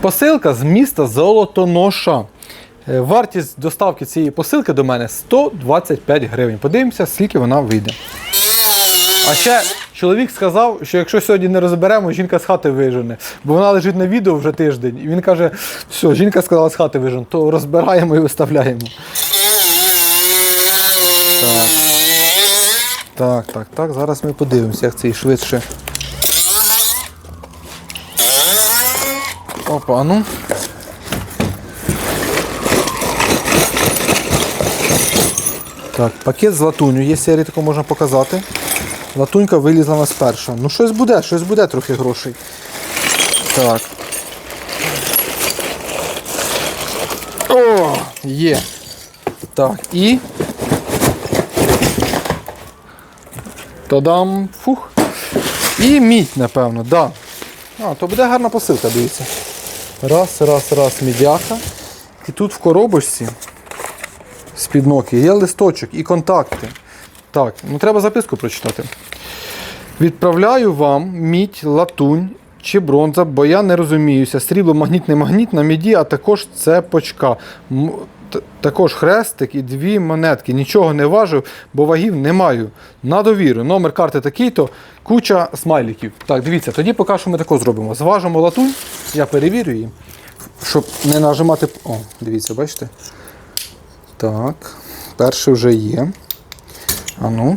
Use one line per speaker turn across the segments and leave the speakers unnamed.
Посилка з міста Золотоноша. Е, Вартість доставки цієї посилки до мене 125 гривень. Подивимося, скільки вона вийде. А ще чоловік сказав, що якщо сьогодні не розберемо, жінка з хати вижене. Бо вона лежить на відео вже тиждень. І він каже: все, жінка сказала з хати вижене, то розбираємо і виставляємо. Так. Так, так, так. Зараз ми подивимося, як це швидше. Опа, ну. Так, пакет з латуню є серії, таку можна показати. Латунька вилізла нас перша. Ну щось буде, щось буде трохи грошей. Так. О, є. Так, і. Тадам! Фух. І мідь, напевно, да. А, то буде гарна посилка, дивіться. Раз, раз, раз, мідяка. І тут в коробочці з-під ноки є листочок і контакти. Так, ну треба записку прочитати. Відправляю вам мідь, латунь чи бронза, бо я не розуміюся. Срібло, магнітне магніт на міді, а також цепочка. Також хрестик і дві монетки. Нічого не важив, бо вагів не маю. На довіру. Номер карти такий-то, куча смайликів. Так, дивіться, тоді поки що ми тако зробимо. Зважимо латунь, я перевірю її, щоб не нажимати. О, дивіться, бачите? Так, перший вже є. А ну.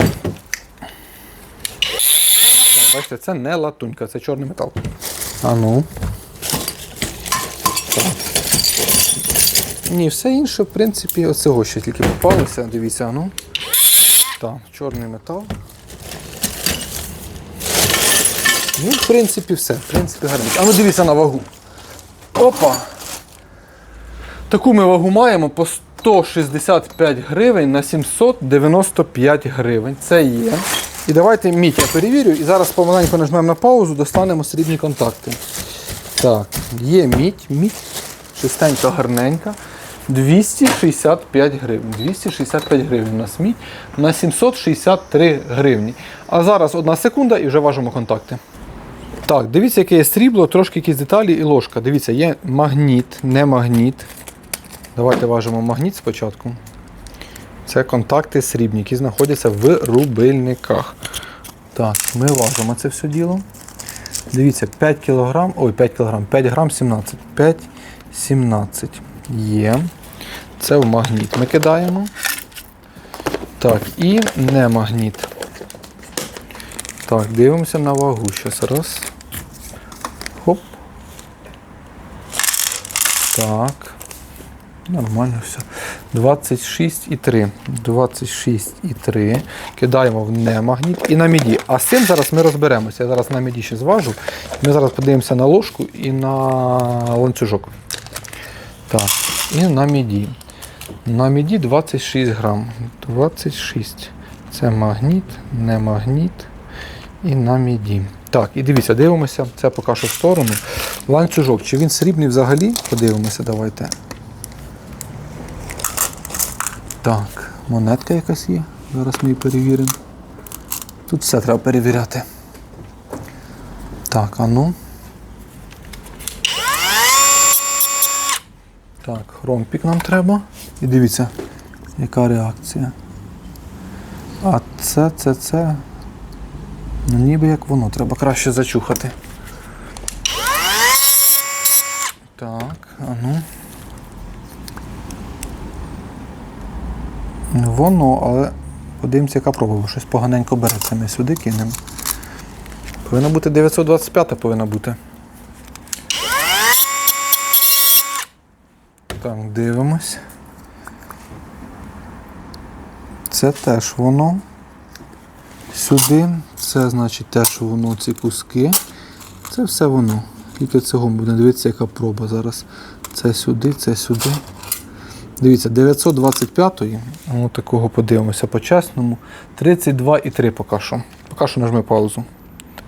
Так, бачите, це не латунька, це чорний метал. А ну. Так. Ні, все інше, в принципі, оцього ще тільки попалося. Дивіться, ну. Так, чорний метал. Ну, в принципі, все. В принципі, гарно. А ну дивіться на вагу. Опа! Таку ми вагу маємо по 165 гривень на 795 гривень. Це є. І давайте мідь я перевірю. І зараз помаленьку нажмемо на паузу, достанемо срібні контакти. Так, є мідь, мідь, чистенька, гарненька. 265 гривень. 265 гривень у нас на 763 гривні. А зараз одна секунда і вже важимо контакти. Так, дивіться, яке є срібло, трошки якісь деталі і ложка. Дивіться, є магніт, не магніт. Давайте важимо магніт спочатку. Це контакти срібні, які знаходяться в рубильниках. Так, ми важимо це все діло. Дивіться, 5 кг, ой, 5 кг, 5 грам 17. 5, 17. Є. Це в магніт ми кидаємо. Так, і не магніт. Так, дивимося на вагу. Щас раз. Хоп. Так. Нормально все. 26,3. 26,3. Кидаємо в немагніт і на міді. А з цим зараз ми розберемося. Я зараз на міді ще зважу. Ми зараз подивимося на ложку і на ланцюжок. Так, і на міді. На міді 26 грам. 26. Це магніт, не магніт і на міді. Так, і дивіться, дивимося, це поки що в сторону. Ланцюжок, чи він срібний взагалі? Подивимося, давайте. Так, монетка якась є. Зараз ми її перевіримо. Тут все треба перевіряти. Так, а ну. Так, хромпік нам треба. І дивіться, яка реакція. А це, це, це. Ну, ніби як воно, треба краще зачухати. Так, а ну. Воно, але подивимося, яка проба, щось поганенько береться. Ми сюди кинемо. Повинна бути 925 повинна бути. Так, дивимось. Це теж воно. Сюди, це значить теж воно, ці куски. Це все воно. Тільки цього буде. Дивіться, яка проба зараз. Це сюди, це сюди. Дивіться, 925-ї, ну такого подивимося по-чесному. 32,3 поки що. Поки що нажми паузу.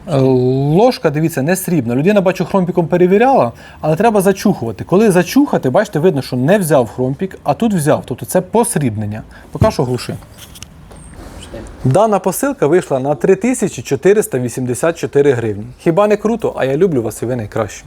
Е, Ложка, дивіться, не срібна. Людина, бачу, хромпіком перевіряла, але треба зачухувати. Коли зачухати, бачите, видно, що не взяв хромпік, а тут взяв. Тобто це посрібнення. Поки що глуши. Дана посилка вийшла на 3484 гривні. Хіба не круто, а я люблю вас і ви найкраще.